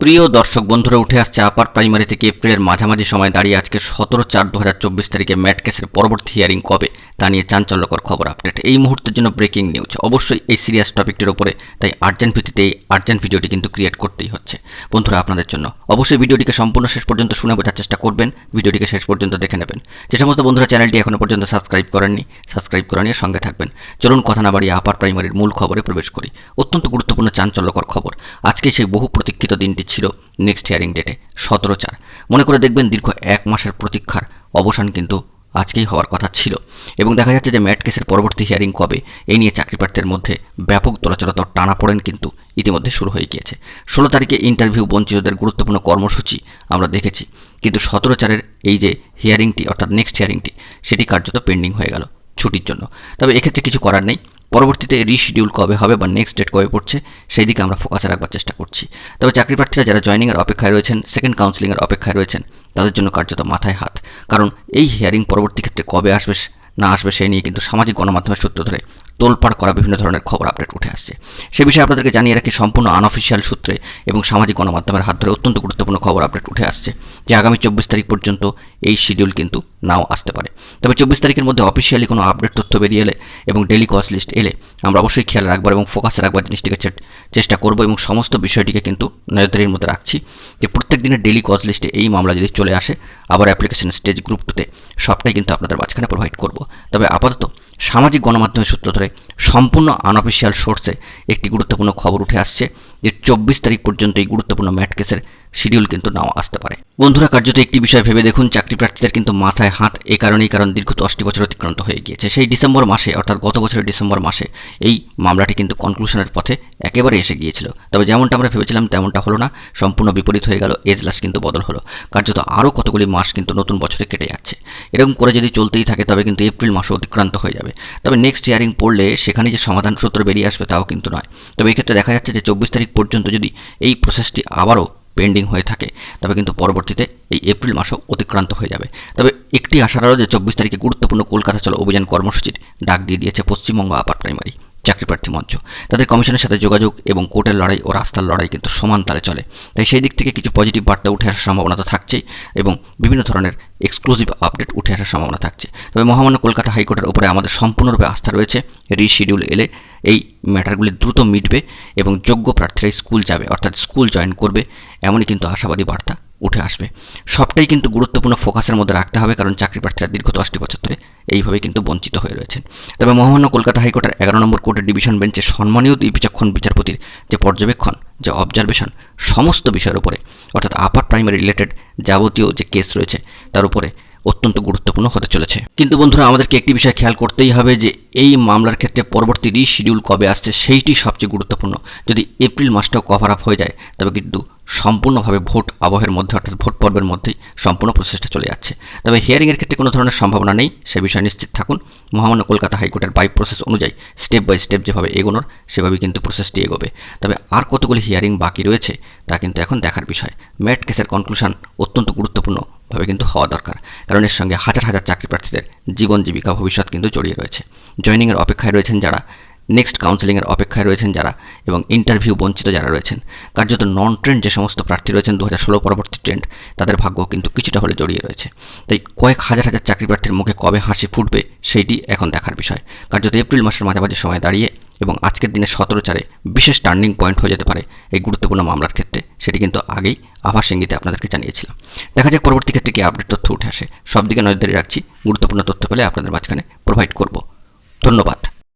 প্রিয় দর্শক বন্ধুরা, উঠে আসছে আপার প্রাইমারি থেকে এপ্রিলের মাঝামাঝি সময়। দাঁড়িয়ে আজকে সতেরো চার দু তারিখে ম্যাট কেসের পরবর্তী হিয়ারিং কবে? তা নিয়ে চাঞ্চল্যকর খবর আপডেট এই মুহূর্তের জন্য ব্রেকিং নিউজ অবশ্যই এই সিরিয়াস টপিকটির উপরে, তাই আর্জেন্ট ভিত্তিতে এই আর্জেন্ট ভিডিওটি কিন্তু ক্রিয়েট করতেই হচ্ছে। বন্ধুরা, আপনাদের জন্য অবশ্যই ভিডিওটিকে সম্পূর্ণ শেষ পর্যন্ত শুনে বোঝার চেষ্টা করবেন। ভিডিওটিকে শেষ পর্যন্ত দেখে নেবেন। যে সমস্ত বন্ধুরা চ্যানেলটি এখনও পর্যন্ত সাবস্ক্রাইব করেননি সাবস্ক্রাইব করে নিয়ে সঙ্গে থাকবেন। চলুন কথা না বাড়িয়ে আপার প্রাইমারির মূল খবরে প্রবেশ করি। অত্যন্ত গুরুত্বপূর্ণ, চাঞ্চল্যকর খবর। আজকে সেই বহু প্রতীক্ষিত দিনটি ছিল নেক্সট হিয়ারিং ডেটে সতেরো চার। মনে করে দেখবেন দীর্ঘ এক মাসের প্রতীক্ষার অবসান কিন্তু আজকেই হওয়ার কথা ছিল এবং দেখা যাচ্ছে যে ম্যাট কেসের পরবর্তী হিয়ারিং কবে? এই নিয়ে চাকরি মধ্যে ব্যাপক তোলাচলতর টানা পড়েন কিন্তু ইতিমধ্যে শুরু হয়ে গিয়েছে। ষোলো তারিখে ইন্টারভিউ বঞ্চিতদের গুরুত্বপূর্ণ কর্মসূচি আমরা দেখেছি, কিন্তু সতেরো চারের এই যে হিয়ারিংটি অর্থাৎ নেক্সট হিয়ারিংটি সেটি কার্যত পেন্ডিং হয়ে গেল ছুটির জন্য। তবে এক্ষেত্রে কিছু করার নেই। পরবর্তীতে রিশিডিউল কবে হবে বা নেক্সট ডেট কবে পড়ছে, সেই দিকে আমরা ফোকাসে রাখবার চেষ্টা করছি। তবে চাকরি প্রার্থীরা যারা জয়নিংয়ের অপেক্ষায় রয়েছেন সেকেন্ড কাউন্সিলিংয়ের অপেক্ষায় রয়েছেন, তাদের জন্য কার্যত মাথায় হাত। কারণ এই হিয়ারিং পরবর্তী ক্ষেত্রে কবে আসবে, না আসবে সেই নিয়ে কিন্তু সামাজিক গণমাধ্যমের সূত্র ধরে তোলপাড় করা বিভিন্ন ধরনের খবর আপডেট উঠে আসছে। সে বিষয়ে আপনাদেরকে জানিয়ে রাখি, সম্পূর্ণ আনঅফিসিয়াল সূত্রে এবং সামাজিক গণমাধ্যমের হাত ধরে অত্যন্ত গুরুত্বপূর্ণ খবর আপডেট উঠে আসছে যে, আগামী চব্বিশ তারিখ পর্যন্ত এই শিডিউল কিন্তু নাও আসতে পারে। তবে চব্বিশ তারিখের মধ্যে অফিসিয়ালি কোনো আপডেট তথ্য বেরিয়ে এলে এবং ডেলি কস্ট লিস্ট এলে আমরা অবশ্যই খেয়াল রাখব এবং ফোকাসে রাখবার জিনিসটিকে চেষ্টা করব এবং সমস্ত বিষয়টিকে কিন্তু নজরদারির মধ্যে রাখছি যে, প্রত্যেক দিনের ডেলি কজ লিস্টে এই মামলা যদি চলে আসে, আবার অ্যাপ্লিকেশন স্টেজ গ্রুপ টুতে সবটাই কিন্তু আপনাদের মাঝখানে প্রোভাইড করব। তবে আপাতত সামাজিক গণমাধ্যমের সূত্র ধরে সম্পূর্ণ আনঅফিসিয়াল সোর্সে একটি গুরুত্বপূর্ণ খবর উঠে আসছে যে চব্বিশ তারিখ পর্যন্ত এই গুরুত্বপূর্ণ ম্যাট কেসের শিডিউল কিন্তু নাও আসতে পারে। বন্ধুরা, কার্যত একটি বিষয় ভেবে দেখুন, চাকরি প্রার্থীদের কিন্তু মাথায় হাত এ কারণেই কারণ দীর্ঘ দশটি বছর অতিক্রান্ত হয়ে গিয়েছে। সেই ডিসেম্বর মাসে, অর্থাৎ গত বছরের ডিসেম্বর মাসে এই মামলাটি কিন্তু কনক্লুশনের পথে একেবারে এসে গিয়েছিল। তবে যেমনটা আমরা ভেবেছিলাম, তেমনটা হলো না। সম্পূর্ণ বিপরীত হয়ে গেল এজলাস কিন্তু বদল হলো। কার্যত আরও কতগুলি মাস কিন্তু নতুন বছরে কেটে যাচ্ছে। এরকম করে যদি চলতেই থাকে, তবে কিন্তু এপ্রিল মাসও অতিক্রান্ত হয়ে যাবে। তবে নেক্সট ইয়ারিং পড়লে সেখানে যে সমাধান সূত্র বেরিয়ে আসবে তাও কিন্তু নয়। তবে এক্ষেত্রে দেখা যাচ্ছে যে চব্বিশ তারিখ পর্যন্ত যদি এই প্রসেসটি আবারও পেন্ডিং হয়ে থাকে, তবে কিন্তু পরবর্তীতে এই এপ্রিল মাসও অতিক্রান্ত হয়ে যাবে। তবে একটি আশা আলো যে চব্বিশ তারিখে গুরুত্বপূর্ণ কলকাতা চলো অভিযান কর্মসূচির ডাক দিয়ে দিয়েছে পশ্চিমবঙ্গ আপার প্রাইমারি চাকরি প্রার্থী মঞ্চ। তাদের কমিশনের সাথে যোগাযোগ এবং কোর্টের লড়াই ও রাস্তার লড়াই কিন্তু সমান তালে চলে। তাই সেই দিক থেকে কিছু পজিটিভ বার্তা উঠে আসার সম্ভাবনা তো থাকছেই এবং বিভিন্ন ধরনের এক্সক্লুসিভ আপডেট উঠে আসার সম্ভাবনা থাকছে। তবে মহামান্য কলকাতা হাইকোর্টের উপরে আমাদের সম্পূর্ণরূপে আস্থা রয়েছে। রিশিডিউল এলে এই ম্যাটারগুলি দ্রুত মিটবে এবং যোগ্য প্রার্থীরাই স্কুল যাবে, অর্থাৎ স্কুল জয়েন করবে, এমনই কিন্তু আশাবাদী বার্তা। উঠে আসবে। সবটাই কিন্তু গুরুত্বপূর্ণ ফোকাসের মধ্যে রাখতে হবে, কারণ চাকরি প্রার্থীরা দীর্ঘ দশটি বছর ধরে এইভাবে কিন্তু বঞ্চিত হয়ে রয়েছেন। তবে মহামান্য কলকাতা হাইকোর্টের এগারো নম্বর কোর্টের ডিভিশন বেঞ্চে সম্মানীয় দুই বিচক্ষণ বিচারপতির যে পর্যবেক্ষণ, যে অবজারভেশন, সমস্ত বিষয়ের উপরে, অর্থাৎ আপার প্রাইমারি রিলেটেড যাবতীয় যে কেস রয়েছে, তার উপরে অত্যন্ত গুরুত্বপূর্ণ হতে চলেছে। কিন্তু বন্ধুরা, আমাদেরকে একটি বিষয় খেয়াল করতেই হবে যে, এই মামলার ক্ষেত্রে পরবর্তী রিশিডিউল কবে আসছে সেইটি সবচেয়ে গুরুত্বপূর্ণ। যদি এপ্রিল মাসটাও কভার আপ হয়ে যায়, তবে কিন্তু সম্পূর্ণভাবে ভোট আবহের মধ্যে, অর্থাৎ ভোট পর্বের মধ্যেই সম্পূর্ণ প্রসেসটা চলে যাচ্ছে। তবে হিয়ারিংয়ের ক্ষেত্রে কোনো ধরনের সম্ভাবনা নেই, সে বিষয়ে নিশ্চিত থাকুন। মহামান্য কলকাতা হাইকোর্টের বাই প্রসেস অনুযায়ী স্টেপ বাই স্টেপ যেভাবে এগোনোর, সেভাবেই কিন্তু প্রসেসটি এগোবে। তবে আর কতগুলি হিয়ারিং বাকি রয়েছে, তা কিন্তু এখন দেখার বিষয়। ম্যাট কেসের কনক্লুশন অত্যন্ত গুরুত্বপূর্ণভাবে কিন্তু হওয়া দরকার। কারণ এর সঙ্গে হাজার হাজার চাকরি প্রার্থীদের জীবন জীবিকা ভবিষ্যৎ কিন্তু জড়িয়ে রয়েছে। জয়নিংয়ের অপেক্ষায় রয়েছেন যারা নেক্সট কাউন্সেলিংয়ের অপেক্ষায় রয়েছেন যারা, এবং ইন্টারভিউ বঞ্চিত যারা রয়েছেন। কার্যত নন ট্রেন্ড যে সমস্ত প্রার্থী রয়েছেন দু হাজার ষোলো পরবর্তী ট্রেন্ড তাদের ভাগ্য কিন্তু কিছুটা হলে জড়িয়ে রয়েছে। তাই কয়েক হাজার হাজার চাকরি প্রার্থীর মুখে কবে হাসি ফুটবে, সেইটি এখন দেখার বিষয়। কার্যত এপ্রিল মাসের মাঝামাঝি সময় দাঁড়িয়ে এবং আজকের দিনে সতেরো চারে বিশেষ টার্নিং পয়েন্ট হয়ে যেতে পারে এই গুরুত্বপূর্ণ মামলার ক্ষেত্রে, সেটি কিন্তু আগেই আভাস ইঙ্গিতে আপনাদেরকে জানিয়েছিলাম। দেখা যাক পরবর্তী ক্ষেত্রে কী আপডেট তথ্য উঠে আসে। সব দিকে নজরদারি রাখছি, গুরুত্বপূর্ণ তথ্য পেলে আপনাদের মাঝখানে প্রোভাইড করব। ধন্যবাদ।